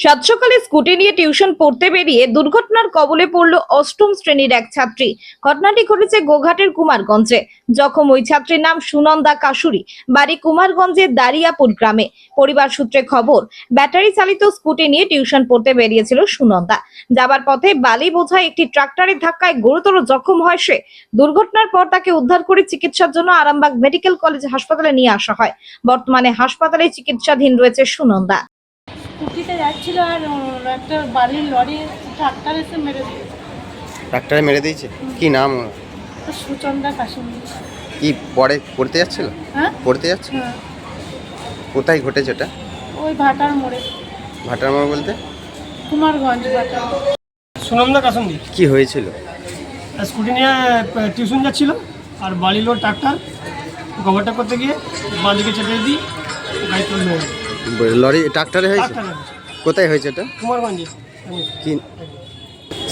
সাত সকালে স্কুটি নিয়ে টিউশন পড়তে বেরিয়ে দুর্ঘটনার কবলে পড়ল অষ্টম শ্রেণির এক ছাত্রী। ঘটনাটি ঘটেছে গোঘাটের কুমারগঞ্জে। জখম ওই ছাত্রীর নাম সুনন্দা কাশুরি, বাড়ি কুমারগঞ্জের দারিয়াপুর গ্রামে। পরিবার সূত্রে খবর, ব্যাটারি চালিত স্কুটি নিয়ে টিউশন পড়তে বেরিয়েছিল সুনন্দা। যাবার পথে বালি বোঝায় একটি ট্রাক্টরের ধাক্কায় গুরুতর জখম হয় সে। দুর্ঘটনার পর তাকে উদ্ধার করে চিকিৎসার জন্য আরামবাগ মেডিকেল কলেজ হাসপাতালে নিয়ে আসা হয়। বর্তমানে হাসপাতালে চিকিৎসাধীন রয়েছে সুনন্দা। স্কুটিতে যাচ্ছিল আর একটা বালির লরি ট্রাক্টর এসে মেরে দিয়েছে। ডাক্তারে মেরে দিয়েছে? কি নাম ওর? সুচন্দা কাশ্মীর কি পড়ে পড়তে যাচ্ছিল? হ্যাঁ? পড়তে যাচ্ছে হ্যাঁ। কোথায় ঘটেছে ওটা? ওই ভাটার মোড়ে। ভাটার মোড় বলতে? কুমারগঞ্জ ভাটা সুনন্দা কাসন্দি কি হয়েছিল? স্কুটি নিয়ে টিউশন যাচ্ছিল। আর বাড়ি লোড ট্রাক্টর গোবরটা করতে গিয়ে বাঁদিকে চেপে দিই গাড়ি লরি ট্রাক্টরে হয়েছে? ট্রাক্টর কোথায় হয়েছে এটা? কুমারগঞ্জে কি?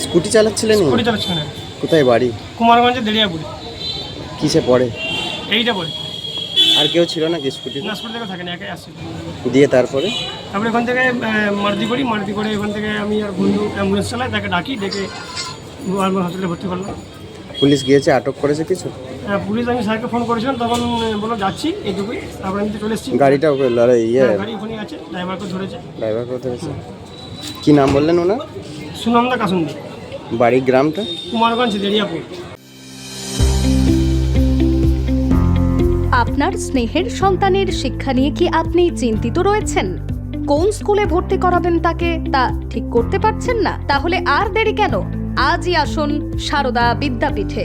স্কুটি চালাচ্ছিলেন স্কুটি চালাচ্ছে না কোথায় বাড়ি? কুমারগঞ্জে দেড়িয়াপুরে। কিসে পড়ে? এইটা বলে আর কেউ ছিল নাকি স্কুটি না স্কুটি থেকে থাকে না একাই আসছে দিয়ে তারপরে? তারপরে এখান থেকে মারুতি করি মারুতি করে এখান থেকে আমি আর বন্ধু অ্যাম্বুলেন্স চালাই তাকে ডাকি ডেকে হসপিটালে ভর্তি করলাম। পুলিশ গিয়েছে আটক করেছে কিছু? পুলিশ আমি স্যারকে ফোন করেছিলাম তখন বলল যাচ্ছি এইটুকুই তারপরে আমি চলে এসেছি। গাড়িটা ওকে ইয়ে। হ্যাঁ, গাড়ি ওখানেই আছে ড্রাইভারকে ধরেছে। ড্রাইভার কোথায় আছে কি নাম বললেন ওনার? সুনন্দা কাসন্দি। বাড়ি গ্রামটা? কুমারগঞ্জ দেড়িয়াপুর। আপনার স্নেহের সন্তানের শিক্ষা নিয়ে কি আপনি চিন্তিত রয়েছেন? কোন স্কুলে ভর্তি করাবেন তাকে তা ঠিক করতে পারছেন না? তাহলে আর দেরি কেন? আজই আসুন সারদা বিদ্যাপীঠে।